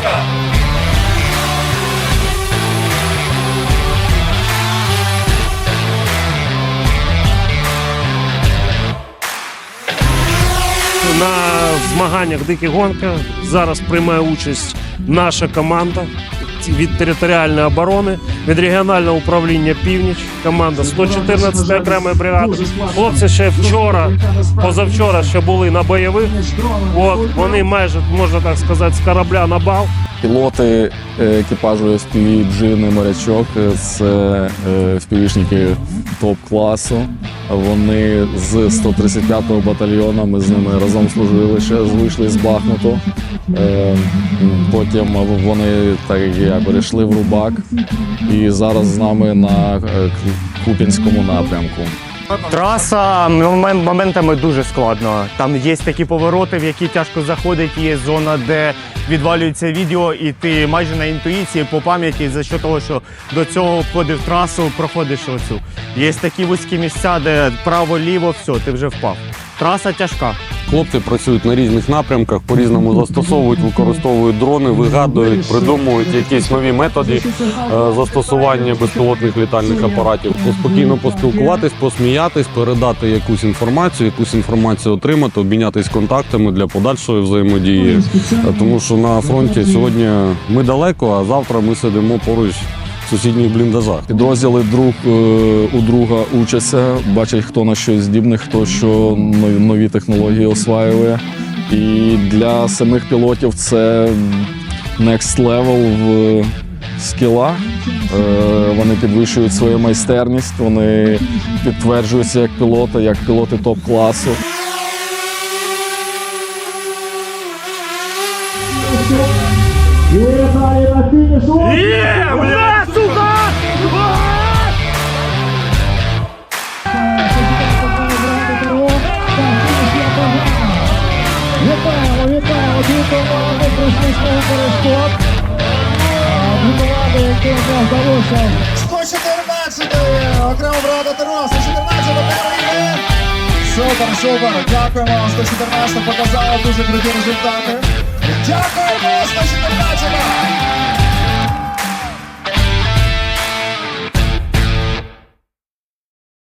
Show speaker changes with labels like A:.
A: Сука! На змаганнях диких гонка зараз приймає участь наша команда від територіальної оборони, від регіонального управління Північ, команда 114 окремої бригади. Хлопці ще вчора, позавчора ще були на бойових. От вони майже можна так сказати з корабля на бал.
B: Пілоти е, екіпажу FPV «Джин» морячок це е, топ-класу. Вони з 135-го батальйону. Ми з ними разом служили ще вийшли з Бахмуту. Е, Потім вони, так як перейшли в Рубак і зараз з нами на Куп'янському напрямку.
C: Траса моментами дуже складно. Там є такі повороти, в які тяжко заходить. Є зона, де відвалюється відео, і ти майже на інтуїції по пам'яті за що того, що до цього входив трасу, проходиш оцю. Є такі вузькі місця, де право-ліво, все, ти вже впав. Траса тяжка.
D: Хлопці працюють на різних напрямках, по-різному застосовують, використовують дрони, вигадують, придумують якісь нові методи е, застосування безпілотних літальних апаратів. Спокійно поспілкуватись, посміятись, передати якусь інформацію, якусь інформацію отримати, обмінятись контактами для подальшої взаємодії. Тому що на фронті сьогодні ми далеко, а завтра ми сидимо поруч сусідніх бліндажах.
B: Підрозділи друг е, у друга учаться, бачать, хто на що здібний, хто що нові, технології осваює. І для самих пілотів це next level в скіла. Е, Вони підвищують свою майстерність, вони підтверджуються як пілоти, як пілоти топ-класу.
E: Вітаємо, знову перешкод. Дві який у нас вдалося. 114 окремо брата Тернопіль, 114 перший. Супер, супер. Дякуємо вам, 114 показали дуже круті результати. Дякуємо, 114!